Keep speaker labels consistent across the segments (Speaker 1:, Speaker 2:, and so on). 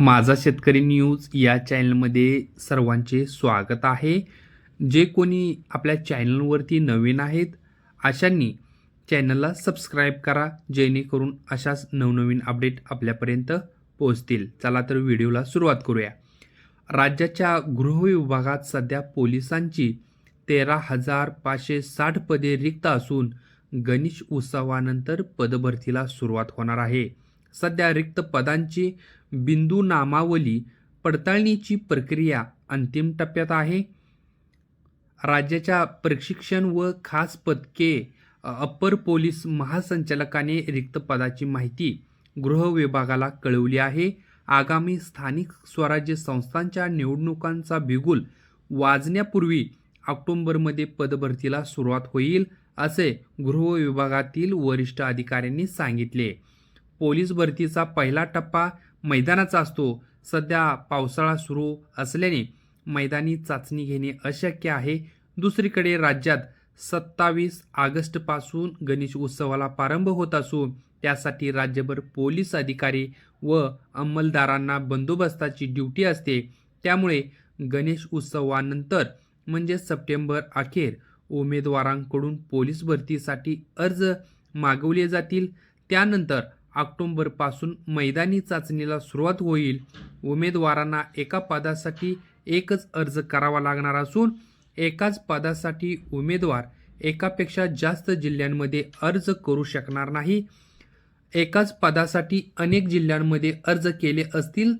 Speaker 1: माझा शेतकरी न्यूज या चॅनलमध्ये सर्वांचे स्वागत आहे. जे कोणी आपल्या चॅनलवरती नवीन आहेत अशांनी चॅनलला सबस्क्राईब करा जेणेकरून अशाच नवनवीन अपडेट आपल्यापर्यंत पोहोचतील. चला तर व्हिडिओला सुरुवात करूया. राज्याच्या गृह विभागात सध्या पोलिसांची तेरा हजार पाचशे साठ पदे रिक्त असून गणेश उत्सवानंतर पदभरतीला सुरुवात होणार आहे. सध्या रिक्त पदांची बिंदू नामावली पडताळणीची प्रक्रिया अंतिम टप्प्यात आहे. राज्याच्या प्रशिक्षण व खास पदके अप्पर पोलीस महासंचालकाने रिक्त पदाची माहिती गृह विभागाला कळवली आहे. आगामी स्थानिक स्वराज्य संस्थांच्या निवडणुकांचा बिगुल वाजण्यापूर्वी ऑक्टोंबरमध्ये पदभरतीला सुरुवात होईल असे गृह विभागातील वरिष्ठ अधिकाऱ्यांनी सांगितले. पोलीस भरतीचा पहिला टप्पा मैदानाचा असतो. सध्या पावसाळा सुरू असल्याने मैदानी चाचणी घेणे अशक्य आहे. दुसरीकडे राज्यात सत्तावीस ऑगस्टपासून गणेश उत्सवाला प्रारंभ होत असून त्यासाठी राज्यभर पोलीस अधिकारी व अंमलदारांना बंदोबस्ताची ड्युटी असते. त्यामुळे गणेश उत्सवानंतर म्हणजे सप्टेंबर अखेर उमेदवारांकडून पोलीस भरतीसाठी अर्ज मागवले जातील. त्यानंतर ऑक्टोंबरपासून मैदानी चाचणीला सुरुवात होईल. उमेदवारांना एका पदासाठी एकच अर्ज करावा लागणार असून एकाच पदासाठी उमेदवार एकापेक्षा जास्त जिल्ह्यांमध्ये अर्ज करू शकणार नाही. एकाच पदासाठी अनेक जिल्ह्यांमध्ये अर्ज केले असतील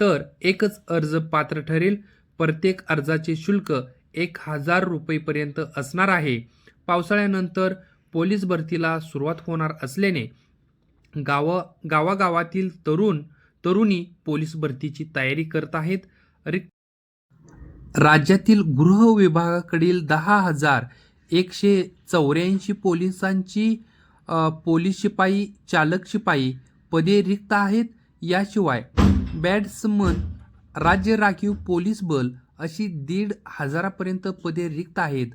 Speaker 1: तर एकच अर्ज पात्र ठरेल. प्रत्येक अर्जाचे शुल्क एक हजार रुपयेपर्यंत असणार आहे. पावसाळ्यानंतर पोलीस भरतीला सुरुवात होणार असल्याने गाव गावागावातील तरुण तरुणी पोलीस भरतीची तयारी करत आहेत. रिक राज्यातील गृह विभागाकडील दहा हजार एकशे चौऱ्याऐंशी पोलिसांची पोलीस शिपाई चालक शिपाई पदे रिक्त आहेत. याशिवाय बॅट्समन राज्य राखीव पोलीस बल अशी दीड हजारापर्यंत पदे रिक्त आहेत.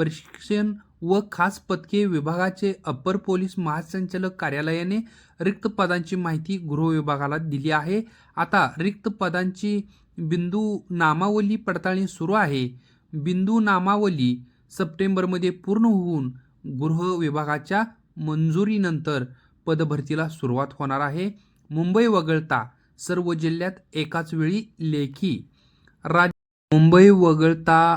Speaker 1: प्रशिक्षण व खास पदके विभागाचे अप्पर पोलीस महासंचालक कार्यालयाने रिक्त पदांची माहिती गृह विभागाला दिली आहे. आता रिक्त पदांची बिंदू नामावली पडताळणी सुरू आहे. बिंदू नामावली सप्टेंबरमध्ये पूर्ण होऊन गृह विभागाच्या मंजुरीनंतर पदभरतीला सुरुवात होणार आहे. मुंबई वगळता सर्व जिल्ह्यात एकाच वेळी लेखी. राज मुंबई वगळता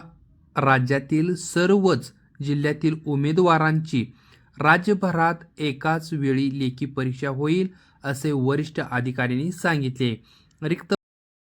Speaker 1: राज्यातील सर्वच जिल्ह्यातील उमेदवारांची राज्यभरात एकाच वेळी लेखी परीक्षा होईल असे वरिष्ठ अधिकाऱ्यांनी सांगितले. रिक्त